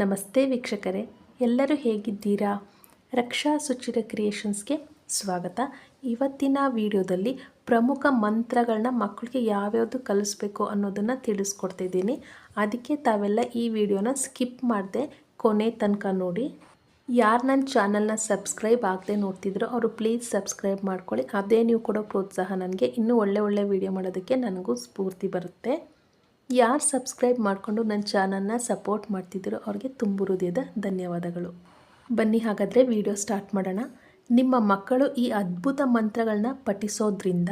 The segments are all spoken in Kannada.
ನಮಸ್ತೆ ವೀಕ್ಷಕರೇ, ಎಲ್ಲರೂ ಹೇಗಿದ್ದೀರಾ? ರಕ್ಷಾ ಸುಚಿರ ಕ್ರಿಯೇಷನ್ಸ್ಗೆ ಸ್ವಾಗತ. ಇವತ್ತಿನ ವಿಡಿಯೋದಲ್ಲಿ ಪ್ರಮುಖ ಮಂತ್ರಗಳನ್ನ ಮಕ್ಕಳಿಗೆ ಯಾವ್ಯಾವುದು ಕಲಿಸ್ಬೇಕು ಅನ್ನೋದನ್ನು ತಿಳಿಸ್ಕೊಡ್ತಿದ್ದೀನಿ ಅದಕ್ಕೆ ತಾವೆಲ್ಲ ಈ ವಿಡಿಯೋನ ಸ್ಕಿಪ್ ಮಾಡದೆ ಕೊನೆ ತನಕ ನೋಡಿ. ಯಾರು ನನ್ನ ಚಾನಲ್ನ ಸಬ್ಸ್ಕ್ರೈಬ್ ಆಗದೆ ನೋಡ್ತಿದ್ರೋ ಅವರು ಪ್ಲೀಸ್ ಸಬ್ಸ್ಕ್ರೈಬ್ ಮಾಡ್ಕೊಳ್ಳಿ. ಅದೇ ನೀವು ಕೊಡೋ ಪ್ರೋತ್ಸಾಹ ನನಗೆ ಇನ್ನೂ ಒಳ್ಳೆ ಒಳ್ಳೆ ವಿಡಿಯೋ ಮಾಡೋದಕ್ಕೆ ನನಗೂ ಸ್ಫೂರ್ತಿ ಬರುತ್ತೆ. ಯಾರು ಸಬ್ಸ್ಕ್ರೈಬ್ ಮಾಡಿಕೊಂಡು ನನ್ನ ಚಾನಲ್ನ ಸಪೋರ್ಟ್ ಮಾಡ್ತಿದ್ದೀರೋ ಅವ್ರಿಗೆ ತುಂಬ ಹೃದಯದ ಧನ್ಯವಾದಗಳು. ಬನ್ನಿ ಹಾಗಾದರೆ ವಿಡಿಯೋ ಸ್ಟಾರ್ಟ್ ಮಾಡೋಣ. ನಿಮ್ಮ ಮಕ್ಕಳು ಈ ಅದ್ಭುತ ಮಂತ್ರಗಳನ್ನ ಪಠಿಸೋದ್ರಿಂದ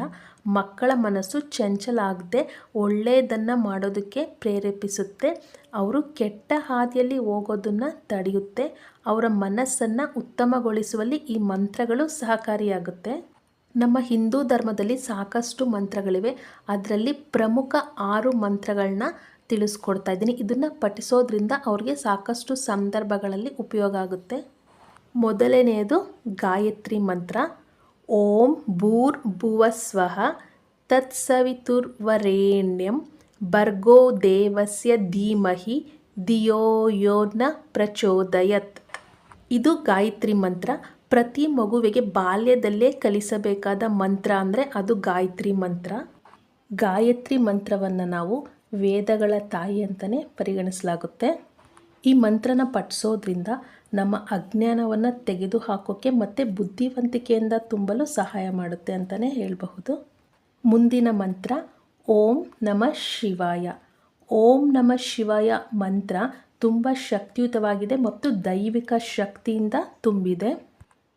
ಮಕ್ಕಳ ಮನಸ್ಸು ಚಂಚಲ ಆಗದೆ ಒಳ್ಳೆಯದನ್ನು ಮಾಡೋದಕ್ಕೆ ಪ್ರೇರೇಪಿಸುತ್ತೆ. ಅವರು ಕೆಟ್ಟ ಹಾದಿಯಲ್ಲಿ ಹೋಗೋದನ್ನು ತಡೆಯುತ್ತೆ. ಅವರ ಮನಸ್ಸನ್ನು ಉತ್ತಮಗೊಳಿಸುವಲ್ಲಿ ಈ ಮಂತ್ರಗಳು ಸಹಕಾರಿಯಾಗುತ್ತೆ. ನಮ್ಮ ಹಿಂದೂ ಧರ್ಮದಲ್ಲಿ ಸಾಕಷ್ಟು ಮಂತ್ರಗಳಿವೆ. ಅದರಲ್ಲಿ ಪ್ರಮುಖ ಆರು ಮಂತ್ರಗಳನ್ನ ತಿಳಿಸ್ಕೊಡ್ತಾ ಇದ್ದೀನಿ. ಇದನ್ನು ಪಠಿಸೋದ್ರಿಂದ ಅವ್ರಿಗೆ ಸಾಕಷ್ಟು ಸಂದರ್ಭಗಳಲ್ಲಿ ಉಪಯೋಗ ಆಗುತ್ತೆ. ಮೊದಲನೆಯದು ಗಾಯತ್ರಿ ಮಂತ್ರ. ಓಂ ಭೂರ್ ಭುವ ಸ್ವಹ ತತ್ಸವಿತುರ್ವರೇಣ್ಯಂ ಭರ್ಗೋ ದೇವಸ್ಯ ಧೀಮಹಿ ದಿಯೋಯೋನ ಪ್ರಚೋದಯತ್. ಇದು ಗಾಯತ್ರಿ ಮಂತ್ರ. ಪ್ರತಿ ಮಗುವಿಗೆ ಬಾಲ್ಯದಲ್ಲೇ ಕಲಿಸಬೇಕಾದ ಮಂತ್ರ ಅಂದರೆ ಅದು ಗಾಯತ್ರಿ ಮಂತ್ರ. ಗಾಯತ್ರಿ ಮಂತ್ರವನ್ನು ನಾವು ವೇದಗಳ ತಾಯಿ ಅಂತಲೇ ಪರಿಗಣಿಸಲಾಗುತ್ತೆ. ಈ ಮಂತ್ರನ ಪಠಿಸೋದ್ರಿಂದ ನಮ್ಮ ಅಜ್ಞಾನವನ್ನು ತೆಗೆದುಹಾಕೋಕ್ಕೆ ಮತ್ತು ಬುದ್ಧಿವಂತಿಕೆಯಿಂದ ತುಂಬಲು ಸಹಾಯ ಮಾಡುತ್ತೆ ಅಂತಲೇ ಹೇಳಬಹುದು. ಮುಂದಿನ ಮಂತ್ರ, ಓಂ ನಮ ಶಿವಾಯ. ಓಂ ನಮ ಶಿವಾಯ ಮಂತ್ರ ತುಂಬ ಶಕ್ತಿಯುತವಾಗಿದೆ ಮತ್ತು ದೈವಿಕ ಶಕ್ತಿಯಿಂದ ತುಂಬಿದೆ.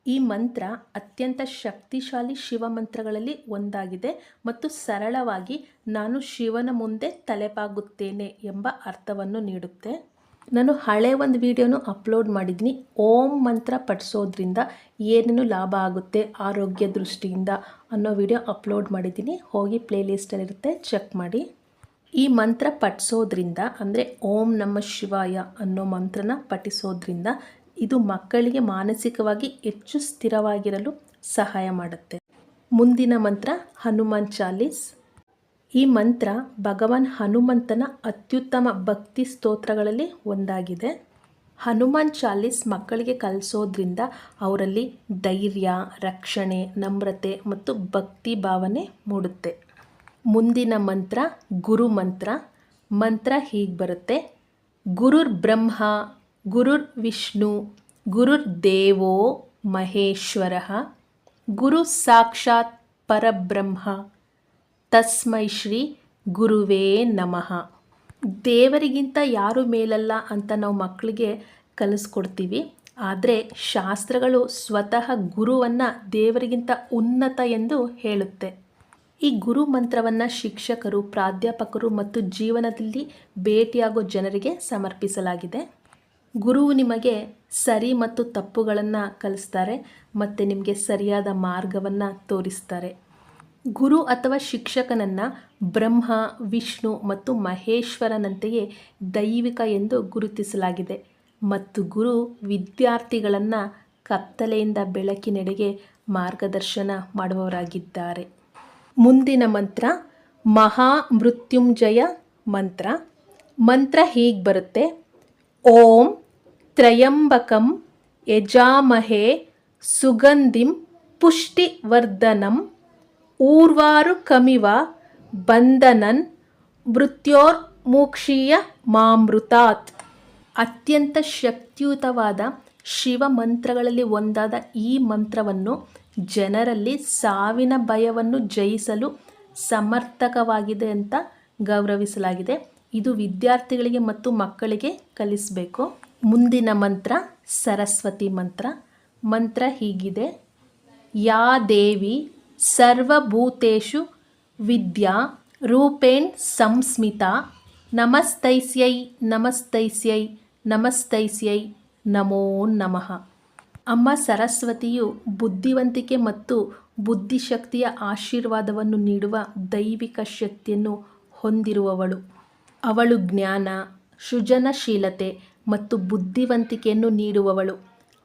ಈ ಮಂತ್ರ ಅತ್ಯಂತ ಶಕ್ತಿಶಾಲಿ ಶಿವ ಮಂತ್ರಗಳಲ್ಲಿ ಒಂದಾಗಿದೆ ಮತ್ತು ಸರಳವಾಗಿ ನಾನು ಶಿವನ ಮುಂದೆ ತಲೆಬಾಗುತ್ತೇನೆ ಎಂಬ ಅರ್ಥವನ್ನು ನೀಡುತ್ತೆ. ನಾನು ಹಳೆ ಒಂದು ವಿಡಿಯೋನು ಅಪ್ಲೋಡ್ ಮಾಡಿದ್ದೀನಿ. ಓಂ ಮಂತ್ರ ಪಠಿಸೋದ್ರಿಂದ ಏನೇನು ಲಾಭ ಆಗುತ್ತೆ, ಆರೋಗ್ಯ ದೃಷ್ಟಿಯಿಂದ ಅನ್ನೋ ವಿಡಿಯೋ ಅಪ್ಲೋಡ್ ಮಾಡಿದ್ದೀನಿ. ಹೋಗಿ ಪ್ಲೇಲಿಸ್ಟಲ್ಲಿರುತ್ತೆ, ಚೆಕ್ ಮಾಡಿ. ಈ ಮಂತ್ರ ಪಠಿಸೋದ್ರಿಂದ ಅಂದರೆ ಓಂ ನಮ್ಮ ಶಿವಾಯ ಅನ್ನೋ ಮಂತ್ರನ ಪಠಿಸೋದ್ರಿಂದ ಇದು ಮಕ್ಕಳಿಗೆ ಮಾನಸಿಕವಾಗಿ ಹೆಚ್ಚು ಸ್ಥಿರವಾಗಿರಲು ಸಹಾಯ ಮಾಡುತ್ತೆ. ಮುಂದಿನ ಮಂತ್ರ, ಹನುಮಾನ್ ಚಾಲೀಸ್. ಈ ಮಂತ್ರ ಭಗವಾನ್ ಹನುಮಂತನ ಅತ್ಯುತ್ತಮ ಭಕ್ತಿ ಸ್ತೋತ್ರಗಳಲ್ಲಿ ಒಂದಾಗಿದೆ. ಹನುಮಾನ್ ಚಾಲೀಸ್ ಮಕ್ಕಳಿಗೆ ಕಲಿಸೋದ್ರಿಂದ ಅವರಲ್ಲಿ ಧೈರ್ಯ, ರಕ್ಷಣೆ, ನಮ್ರತೆ ಮತ್ತು ಭಕ್ತಿ ಭಾವನೆ ಮೂಡುತ್ತೆ. ಮುಂದಿನ ಮಂತ್ರ, ಗುರು ಮಂತ್ರ. ಮಂತ್ರ ಹೀಗೆ ಬರುತ್ತೆ. ಗುರುರ್ ಬ್ರಹ್ಮ ಗುರುರ್ ವಿಷ್ಣು ಗುರುರ್ ದೇವೋ ಮಹೇಶ್ವರ ಗುರು ಸಾಕ್ಷಾತ್ ಪರಬ್ರಹ್ಮ, ತಸ್ಮೈ ಶ್ರೀ ಗುರುವೇ ನಮಃ. ದೇವರಿಗಿಂತ ಯಾರು ಮೇಲಲ್ಲ ಅಂತ ನಾವು ಮಕ್ಕಳಿಗೆ ಕಲಿಸ್ಕೊಡ್ತೀವಿ. ಆದರೆ ಶಾಸ್ತ್ರಗಳು ಸ್ವತಃ ಗುರುವನ್ನು ದೇವರಿಗಿಂತ ಉನ್ನತ ಎಂದು ಹೇಳುತ್ತೆ. ಈ ಗುರು ಮಂತ್ರವನ್ನು ಶಿಕ್ಷಕರು, ಪ್ರಾಧ್ಯಾಪಕರು ಮತ್ತು ಜೀವನದಲ್ಲಿ ಭೇಟಿಯಾಗೋ ಜನರಿಗೆ ಸಮರ್ಪಿಸಲಾಗಿದೆ. ಗುರುವು ನಿಮಗೆ ಸರಿ ಮತ್ತು ತಪ್ಪುಗಳನ್ನು ಕಲಿಸ್ತಾರೆ ಮತ್ತು ನಿಮಗೆ ಸರಿಯಾದ ಮಾರ್ಗವನ್ನು ತೋರಿಸ್ತಾರೆ. ಗುರು ಅಥವಾ ಶಿಕ್ಷಕನನ್ನು ಬ್ರಹ್ಮ, ವಿಷ್ಣು ಮತ್ತು ಮಹೇಶ್ವರನಂತೆಯೇ ದೈವಿಕ ಎಂದು ಗುರುತಿಸಲಾಗಿದೆ. ಮತ್ತು ಗುರು ವಿದ್ಯಾರ್ಥಿಗಳನ್ನು ಕತ್ತಲೆಯಿಂದ ಬೆಳಕಿನೆಡೆಗೆ ಮಾರ್ಗದರ್ಶನ ಮಾಡುವವರಾಗಿದ್ದಾರೆ. ಮುಂದಿನ ಮಂತ್ರ ಮಹಾಮೃತ್ಯುಂಜಯ ಮಂತ್ರ. ಮಂತ್ರ ಹೀಗೆ ಬರುತ್ತೆ. ಓಂ ತ್ರಯಂಬಕಂ ಯಜಾಮಹೇ ಸುಗಂಧಿಂ ಪುಷ್ಟಿವರ್ಧನಂ ಊರ್ವಾರು ಕಮಿವ ಬಂಧನನ್ ಮೃತ್ಯೋರ್ಮುಕ್ಷೀಯ ಮಾಮೃತಾತ್. ಅತ್ಯಂತ ಶಕ್ತಿಯುತವಾದ ಶಿವ ಮಂತ್ರಗಳಲ್ಲಿ ಒಂದಾದ ಈ ಮಂತ್ರವನ್ನು ಜನರಲ್ಲಿ ಸಾವಿನ ಭಯವನ್ನು ಜಯಿಸಲು ಸಮರ್ಥಕವಾಗಿದೆ ಅಂತ ಗೌರವಿಸಲಾಗಿದೆ. ಇದು ವಿದ್ಯಾರ್ಥಿಗಳಿಗೆ ಮತ್ತು ಮಕ್ಕಳಿಗೆ ಕಲಿಸಬೇಕು. ಮುಂದಿನ ಮಂತ್ರ, ಸರಸ್ವತಿ ಮಂತ್ರ. ಮಂತ್ರ ಹೀಗಿದೆ. ಯಾ ದೇವಿ ಸರ್ವಭೂತು ವಿದ್ಯಾ ರೂಪೇಣ್ ಸಂಸ್ಮಿತ. ನಮಸ್ತೈಸ್ಯೈ ನಮಸ್ತೈಸ್ಯೈ ನಮಸ್ತೈಸ್ಯೈ. ನಮೋ ನಮಃ. ಅಮ್ಮ ಸರಸ್ವತಿಯು ಬುದ್ಧಿವಂತಿಕೆ ಮತ್ತು ಬುದ್ಧಿಶಕ್ತಿಯ ಆಶೀರ್ವಾದವನ್ನು ನೀಡುವ ದೈವಿಕ ಶಕ್ತಿಯನ್ನು ಹೊಂದಿರುವವಳು. ಅವಳು ಜ್ಞಾನ, ಸೃಜನಶೀಲತೆ ಮತ್ತು ಬುದ್ಧಿವಂತಿಕೆಯನ್ನು ನೀಡುವವಳು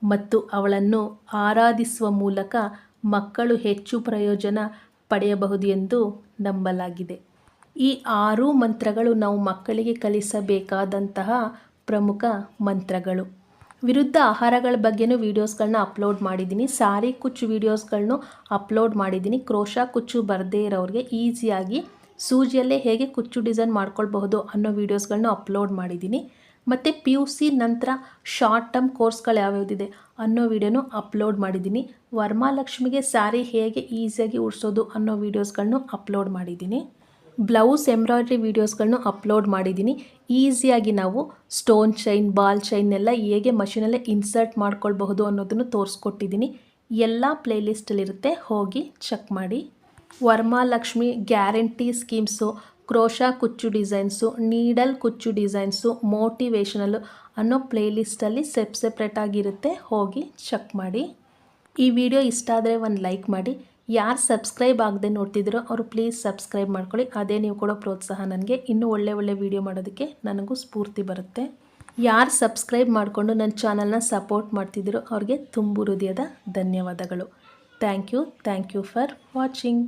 ಮತ್ತು ಅವಳನ್ನು ಆರಾಧಿಸುವ ಮೂಲಕ ಮಕ್ಕಳು ಹೆಚ್ಚು ಪ್ರಯೋಜನ ಪಡೆಯಬಹುದು ಎಂದು ನಂಬಲಾಗಿದೆ. ಈ ಆರು ಮಂತ್ರಗಳು ನಾವು ಮಕ್ಕಳಿಗೆ ಕಲಿಸಬೇಕಾದಂತಹ ಪ್ರಮುಖ ಮಂತ್ರಗಳು. ವಿರುದ್ಧ ಆಹಾರಗಳ ಬಗ್ಗೆನೂ ವೀಡಿಯೋಸ್ಗಳನ್ನ ಅಪ್ಲೋಡ್ ಮಾಡಿದ್ದೀನಿ. ಸಾರಿ ಕುಚ್ಚು ವೀಡಿಯೋಸ್ಗಳನ್ನು ಅಪ್ಲೋಡ್ ಮಾಡಿದ್ದೀನಿ. ಕ್ರೋಶಾ ಕುಚ್ಚು ಬರದೇ ಇರೋರಿಗೆ ಈಸಿಯಾಗಿ ಸೂಜಿಯಲ್ಲೇ ಹೇಗೆ ಕುಚ್ಚು ಡಿಸೈನ್ ಮಾಡ್ಕೊಳ್ಬಹುದು ಅನ್ನೋ ವೀಡಿಯೋಸ್ಗಳನ್ನ ಅಪ್ಲೋಡ್ ಮಾಡಿದ್ದೀನಿ. ಮತ್ತು ಪಿ ಯು ಸಿ ನಂತರ ಶಾರ್ಟ್ ಟರ್ಮ್ ಕೋರ್ಸ್ಗಳು ಯಾವ್ಯಾವುದಿದೆ ಅನ್ನೋ ವಿಡಿಯೋನು ಅಪ್ಲೋಡ್ ಮಾಡಿದ್ದೀನಿ. ವರ್ಮಾಲಕ್ಷ್ಮಿಗೆ ಸ್ಯಾರಿ ಹೇಗೆ ಈಸಿಯಾಗಿ ಉಡ್ಸೋದು ಅನ್ನೋ ವೀಡಿಯೋಸ್ಗಳನ್ನು ಅಪ್ಲೋಡ್ ಮಾಡಿದ್ದೀನಿ. ಬ್ಲೌಸ್ ಎಂಬ್ರಾಯ್ಡ್ರಿ ವೀಡಿಯೋಸ್ಗಳನ್ನು ಅಪ್ಲೋಡ್ ಮಾಡಿದ್ದೀನಿ. ಈಸಿಯಾಗಿ ನಾವು ಸ್ಟೋನ್ ಚೈನ್ ಬಾಲ್ ಚೈನ್ ಎಲ್ಲ ಹೇಗೆ ಮಷಿನಲ್ಲೇ ಇನ್ಸರ್ಟ್ ಮಾಡ್ಕೊಳ್ಬಹುದು ಅನ್ನೋದನ್ನು ತೋರಿಸ್ಕೊಟ್ಟಿದ್ದೀನಿ. ಎಲ್ಲ ಪ್ಲೇಲಿಸ್ಟಲ್ಲಿರುತ್ತೆ ಹೋಗಿ ಚೆಕ್ ಮಾಡಿ. ವರ್ಮಾಲಕ್ಷ್ಮಿ ಗ್ಯಾರಂಟಿ ಸ್ಕೀಮ್ಸು ಕ್ರೋಶಾ ಕುಚ್ಚು ಡಿಸೈನ್ಸು, ನೀಡಲ್ ಕುಚ್ಚು ಡಿಸೈನ್ಸು ಮೋಟಿವೇಶನಲ್ಲು ಅನ್ನೋ ಪ್ಲೇಲಿಸ್ಟಲ್ಲಿ ಸೆಪ್ ಸೆಪ್ರೇಟಾಗಿರುತ್ತೆ ಹೋಗಿ ಚೆಕ್ ಮಾಡಿ. ಈ ವಿಡಿಯೋ ಇಷ್ಟ ಆದರೆ ಒಂದು ಲೈಕ್ ಮಾಡಿ. ಯಾರು ಸಬ್ಸ್ಕ್ರೈಬ್ ಆಗದೆ ನೋಡ್ತಿದ್ದೀರೋ ಅವರು ಪ್ಲೀಸ್ ಸಬ್ಸ್ಕ್ರೈಬ್ ಮಾಡ್ಕೊಳ್ಳಿ. ಅದೇ ನೀವು ಕೊಡೋ ಪ್ರೋತ್ಸಾಹ ನನಗೆ. ಇನ್ನೂ ಒಳ್ಳೆ ಒಳ್ಳೆ ವೀಡಿಯೋ ಮಾಡೋದಕ್ಕೆ ನನಗೂ ಸ್ಫೂರ್ತಿ ಬರುತ್ತೆ. ಯಾರು ಸಬ್ಸ್ಕ್ರೈಬ್ ಮಾಡಿಕೊಂಡು ನನ್ನ ಚಾನಲ್ನ ಸಪೋರ್ಟ್ ಮಾಡ್ತಿದ್ದೀರೋ ಅವ್ರಿಗೆ ತುಂಬು ಹೃದಯದ ಧನ್ಯವಾದಗಳು. Thank you. Thank you for watching.